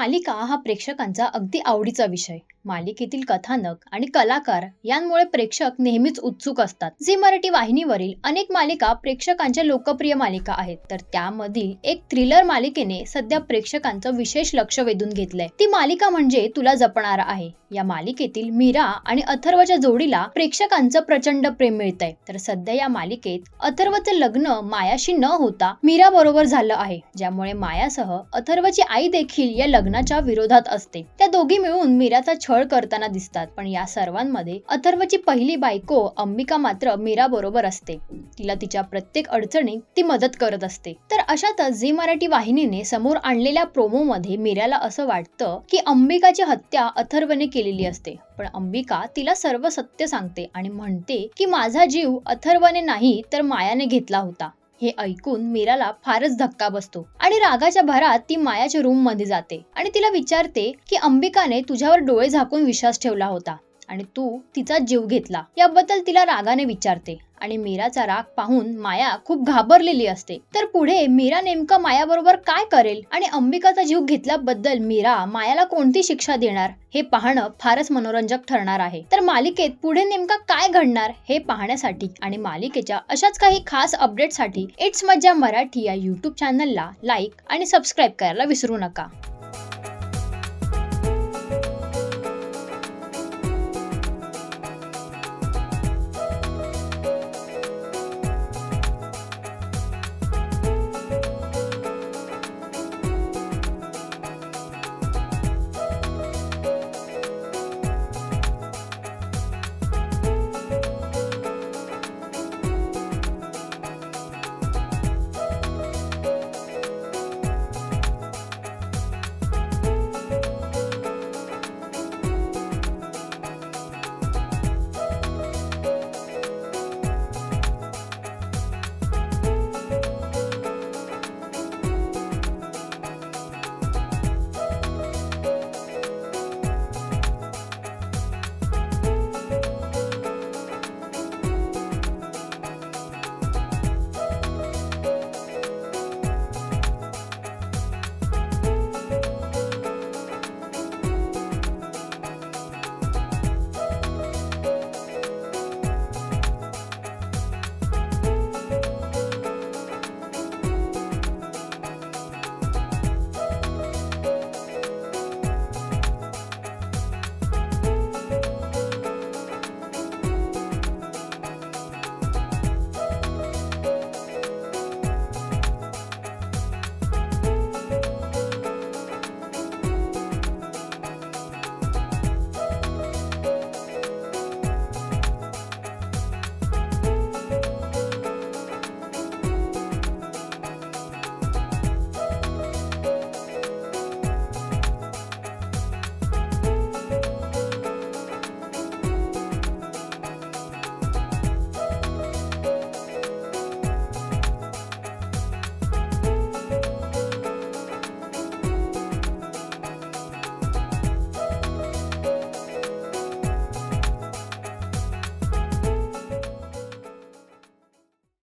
मालिका हा प्रेक्षकांचा अगदी आवडीचा विषय. मालिकेतील कथानक आणि कलाकार यांमुळे प्रेक्षक नेहमीच उत्सुक असतात. झी मराठी वाहिनीवरील अनेक मालिका प्रेक्षकांच्या लोकप्रिय मालिका आहेत. तर त्यामधील एक थ्रिलर मालिकेने सध्या प्रेक्षकांचं विशेष लक्ष वेधून घेतलंय. ती मालिका म्हणजे तुला जपणारा आहे. या मालिकेतील मीरा आणि अथर्वच्या जोडीला प्रेक्षकांचं प्रचंड प्रेम मिळतंय. तर सध्या या मालिकेत अथर्वचं लग्न मायाशी न होता मीरा बरोबर झालं आहे. ज्यामुळे मायासह अथर्वची आई देखील या लग्न लग्नाच्या विरोधात असते. त्या दोघी मिळून मीराचा छळ करताना दिसतात पण या सर्वांमध्ये अथर्वची पहिली बायको अंबिका मात्र मीरा बरोबर असते. तिला तिच्या प्रत्येक अडचणीत ती मदत करत असते. तर अशातच झी मराठी वाहिनीने समोर आणलेल्या प्रोमो मध्ये मीराला असं वाटतं की अंबिकाची हत्या अथर्वने केलेली असते. पण अंबिका तिला सर्व सत्य सांगते आणि म्हणते की माझा जीव अथर्वने नाही तर मायाने घेतला होता. हे ऐकून मीराला फारच धक्का बसतो आणि रागाच्या भरात ती मायाच्या रूममध्ये जाते आणि तिला विचारते की अंबिकाने तुझ्यावर डोळे झाकून विश्वास ठेवला होता. आणि तू तिचा जीव घेतला. याबद्दल तिला रागाने विचारते. आणि मीराचा राग पाहून माया खूप घाबरलेली असते. तर पुढे मीरा नेमकं मायाबरोबर काय करेल? आणि अंबिकाचा जीव घेतल्याबद्दल मीरा मायाला कोणती शिक्षा देणार? हे पाहणं फारच मनोरंजक ठरणार आहे. तर मालिकेत पुढे नेमका काय घडणार? हे पाहण्यासाठी आणि मालिकेच्या अशाच काही खास अपडेटसाठी इट्स मज्जा मराठी या युट्यूब चॅनलला लाईक आणि सबस्क्राईब करायला विसरू नका.